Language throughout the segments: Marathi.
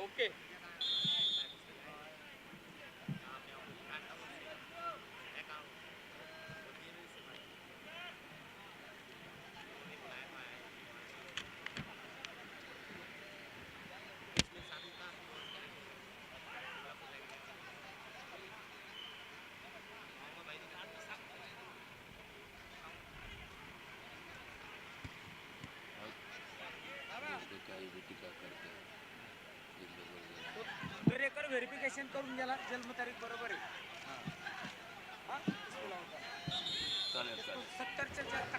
ಓಕೆ व्हेरिफिकेशन करून गेला जन्मतारीख बरोबर आहे.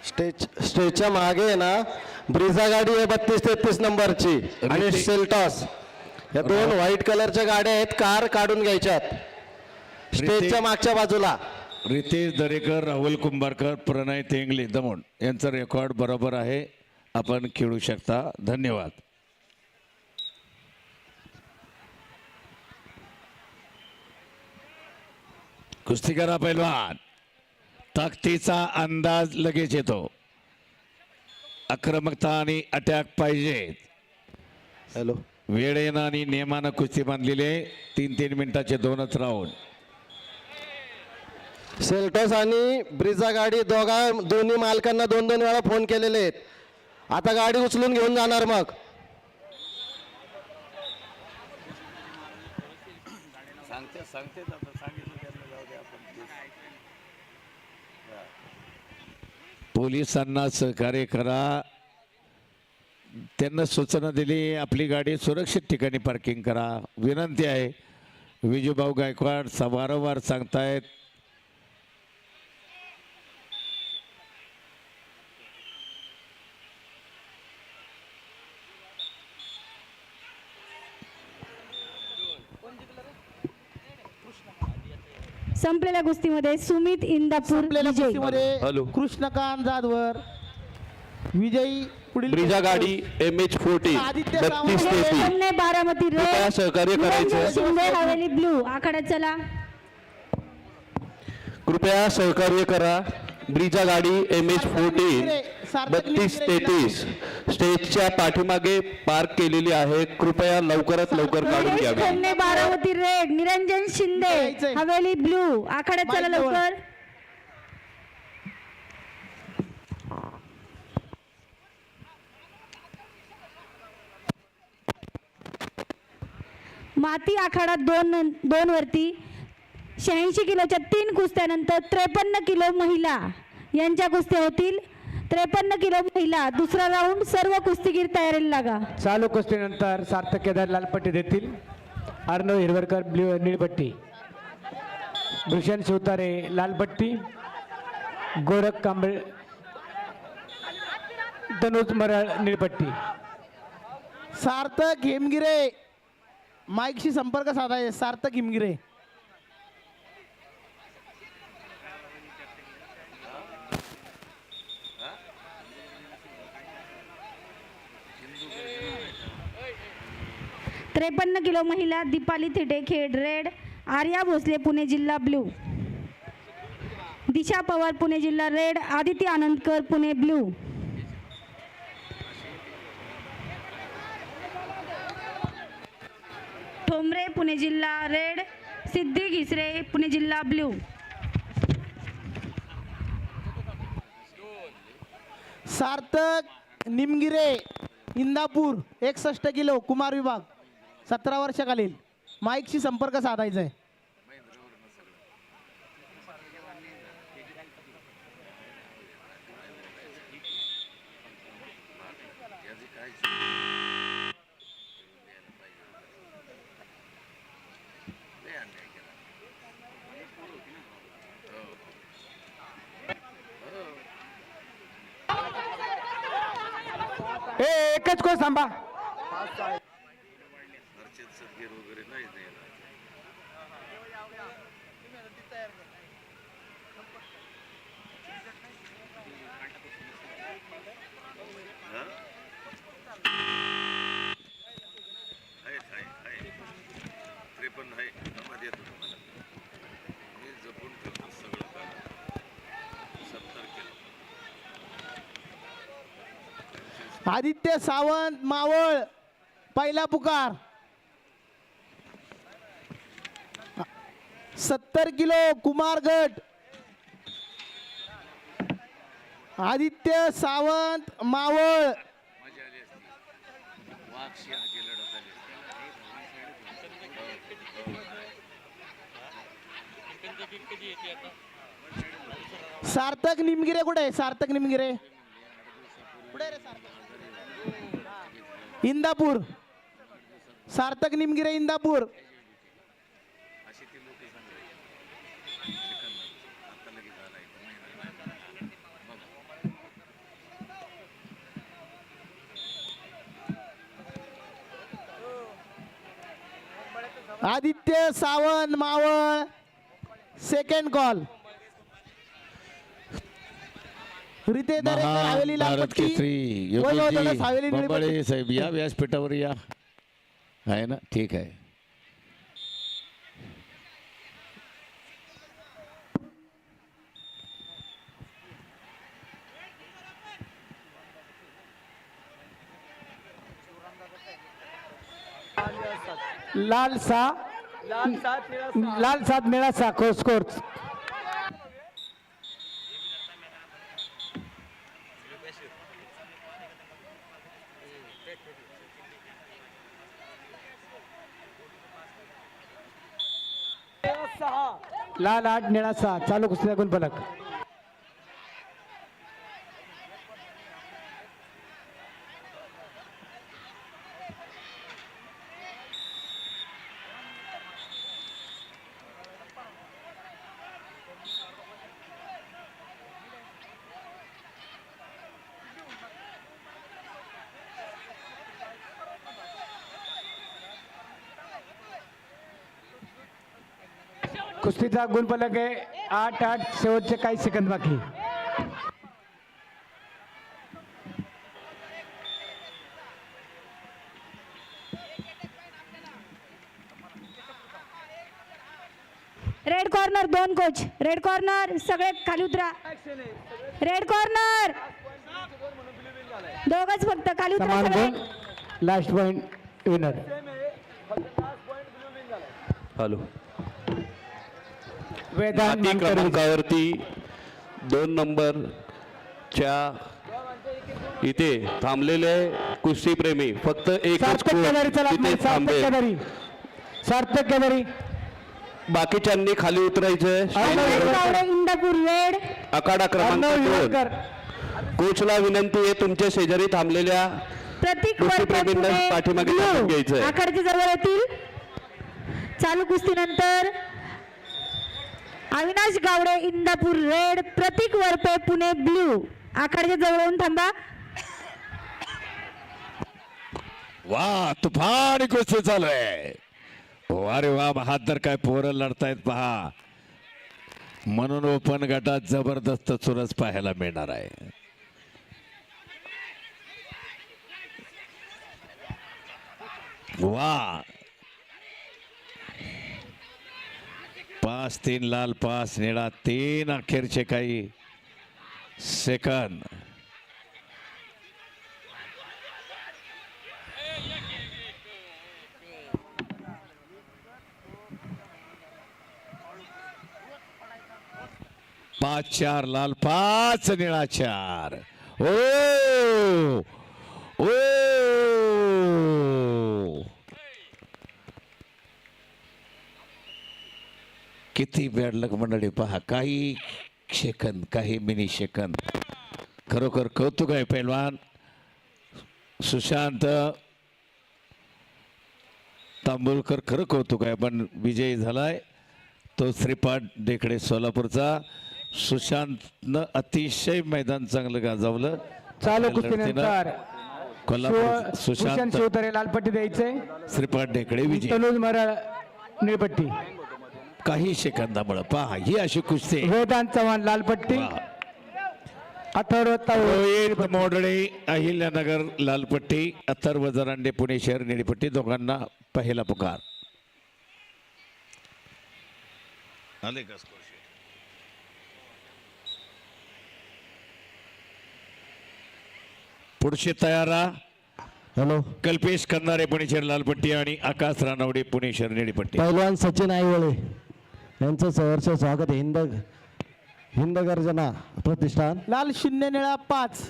स्टेज स्टेजच्या मागे आहे ना ब्रिझा गाडी आहे बत्तीस तेहतीस नंबरची आणि सेल्टॉस. या दोन व्हाईट कलरच्या गाड्या आहेत कार काढून घ्यायच्यात. स्टेजच्या मागच्या बाजूला. रितेश दरेकर राहुल कुंभारकर प्रणय तेंगले दमण यांचं रेकॉर्ड बरोबर आहे. आपण खेळू शकता. धन्यवाद. कुस्ती करा पैलवान. ताकदीचा अंदाज लगेच येतो. आक्रमकता आणि अटॅक पाहिजेत हॅलो. वेळेनं आणि नियमानं कुस्ती बांधलेली आहे. तीन तीन मिनिटाचे दोनच राऊंड सेल्टॉस आणि ब्रिझा गाडी दोघा दोन्ही मालकांना दोन दोन वेळा फोन केलेले आहेत. आता गाडी उचलून घेऊन जाणार मग. सांगते सांगते पोलिसांना सहकार्य करा. त्यांना सूचना दिली आपली गाडी सुरक्षित ठिकाणी पार्किंग करा. विनंती आहे विजूभाऊ गायकवाड वारंवार सांगतायत संपलेल्या कुस्तीमध्ये सुमित इंदापूर संपलेल्या विजयी. कुस्तीमध्ये हॅलो. कृष्णकांत जाधवर विजयी पुढील ब्रिझा गाडी एम एच फोर्टीन आदित्य बत्तीस सावंत. तेहतीस सामने बारामती कृपया रेड सहकार्य निरंजन करायचं. शिंदे हवेली ब्लू आखाड्यात चला. कृपया सहकार्य करा. ब्रिजा गाडी एम एच फोर्टीन बत्तीस तेहतीस. स्टेजच्या पाठीमागे पार्क केलेली आहे. कृपया लवकरात लवकर काढून घ्यावी. खन्ने बारामती रेड निरंजन शिंदे. हवेली ब्लू. आखाड्यात चला माईक. लवकर. माती आखाडा दोन दोन वरती. शहाऐंशी किलोच्या तीन कुस्त्यानंतर त्रेपन्न किलो महिला यांच्या कुस्त्या होतील. त्रेपन्न किलो महिला दुसरा राऊंड सर्व कुस्तीगीर तयारीला लागा. चालू कुस्तीनंतर सार्थक केदार लालपट्टी देतील. अर्णव हिरवरकर ब्ल्यू निळपट्टी. भूषण शिवतारे लालपट्टी. गोरख कांबळे तनुज मरळ निळपट्टी. सार्थक हिमगिरे. माईकशी संपर्क साधायचे सार्थक हिमगिरे. त्रेपन्न किलो महिला दीपाली थिटे खेड रेड आर्या भोसले पुणे जिल्हा ब्लू. दिशा पवार पुणे जिल्हा रेड आदिती आनंदकर पुणे ब्लू. ठोंबरे पुणे जिल्हा रेड सिद्धी घिसरे पुणे जिल्हा ब्ल्यू सार्थक निमगिरे इंदापूर एकसष्ट किलो कुमार विभाग. सतरा वर्षाखालील माईकशी संपर्क साधायचा आहे एकच कोण थांबा त्रेपन्न आहे. नाही येतो तुम्हाला. मी जपून ठेवतो सगळं काम. सत्तर आदित्य सावंत मावळ पहिला पुकार. सत्तर किलो कुमार गट आदित्य सावंत मावळ. सार्थक निमगिरे कुठे आहे? सार्थक निमगिरे. कुठे रे सार्थक? इंदापूर. सार्थक निमगिरे इंदापूर. आदित्य सावंत मावळ सेकंड कॉल हवेली साहेब या व्यासपीठावर या. आहे ना? ठीक आहे. लाल सा. लाल सात निळा सा कोर्स कोर्स लाल आठ निळा सहा चालू कुस्ती फलक कुस्तीचा गुण फलक आहे. आठ आठ शेवटचे काही सेकंद बाकी. रेड कॉर्नर दोन कोच रेड कॉर्नर सगळे खाली उतरा. रेड कॉर्नर दोघच फक्त खाली उतरा सगळे. Last point winner hello Mankar क्रमांकावरती दोन नंबर च्या इथे थांबलेले कुस्ती प्रेमी फक्त एकच सार्थक थांबेल. केदारी बाकीच्यांनी खाली रेड. आखाडा क्रमांक दोन. कोचला विनंती आहे तुमच्या शेजारी थांबलेल्या प्रतीक कुस्ती वर्मा प्रेमींना पुणे, पाठीमागे घ्यायचंय. आखाड्याच्या जवळ येतील. चालू कुस्तीनंतर अविनाश गावडे इंदापूर रेड प्रतीक वरपे पुणे ब्ल्यू आखाड्याच्या जवळून थांबा. वा तुफान कुस्ती चालू आहे हो, वा रे वा बहादर काय पोरं लढतायत पहा. म्हणून ओपन गटात जबरदस्त चुरस पाहायला मिळणार आहे. वा पाच तीन लाल पाच निळा तीन अखेरचे काही सेकंद. पाच चार लाल पाच निळा चार. ओ ओ! किती बॅडलक मंडळी पहा काही सेकंद काही मिनी सेकंद खरोखर कौतुक आहे पैलवान. सुशांत तांबुलकर खरं कौतुक आहे पण विजयी झालाय. तो श्रीपाद डेकडे सोलापूरचा. सुशांतनं अतिशय मैदान चांगलं गाजवलं. चालू कुस्तीनंतर. कोल्हापूर सुशांत शिवतरे लालपट्टी द्यायचे. श्रीपाद डेकडे विजय. तनुज मरळ निळपट्टी. काही सेकंदामुळं. पहा ही अशी कुस्ती. वेदांत चव्हाण लालपट्टी. अथर्व रोहित मोडळे अहिल्यानगर लालपट्टी अथर्व जरांडे पुणे शहर निळीपट्टी दोघांना पहिला पुकार. आले का? पुढचे तयारा. हॅलो. कल्पेश कंदारे पुणे शहर लालपट्टी आणि आकाश रानवडे पुणे शहर निळीपट्टी. पैलवान सचिन आईवळे. यांचं सहर्ष स्वागत आहे. हिंद हिंद गर्जना प्रतिष्ठान. लाल शून्य निळा पाच.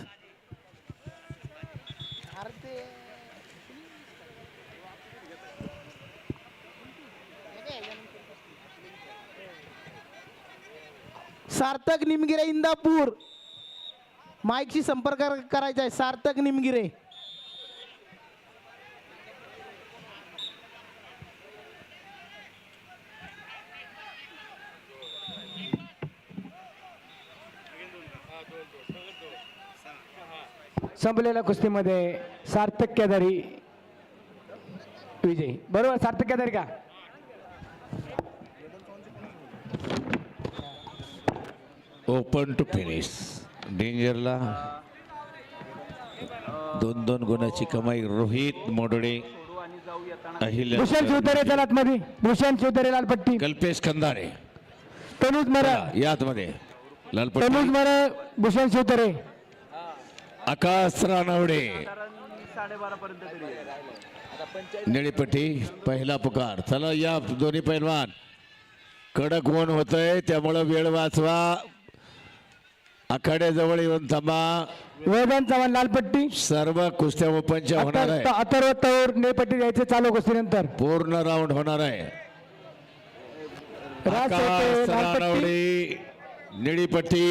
सार्थक निमगिरे इंदापूर. माईकशी संपर्क करायचा आहे. सार्थक निमगिरे. संपलेल्या कुस्तीमध्ये सार्थक केदारी विजय. बरोबर सार्थक केदारी का? ओपन टू फिनिश डेंजरला दोन दोन गुणाची कमाई. रोहित मोडोडे भूषण शिवतरे चलात मध्ये भूषण शिवतरे लालपट्टी. कल्पेश खंदारे. तनुज मरा यात मध्ये तनुज लालपट्टी. मरा भूषण शिवतरे आकाश रानवडे. निळीपट्टी पहिला पुकार. चला या दोन्ही पैलवान. कडक ऊन होतंय त्यामुळं वेळ वाचवा. आखाड्याजवळ येऊन थांबा. वेदन चव्हाण लालपट्टी. सर्व कुस्त्या ओपनच्या होणार आहे. अथर्व तौर नेपट्टी द्यायचे चालू कुस्तीनंतर. पूर्ण राऊंड होणार आहे. राज शेळके, आकाश लालपट्टी. रानवडे निळीपट्टी.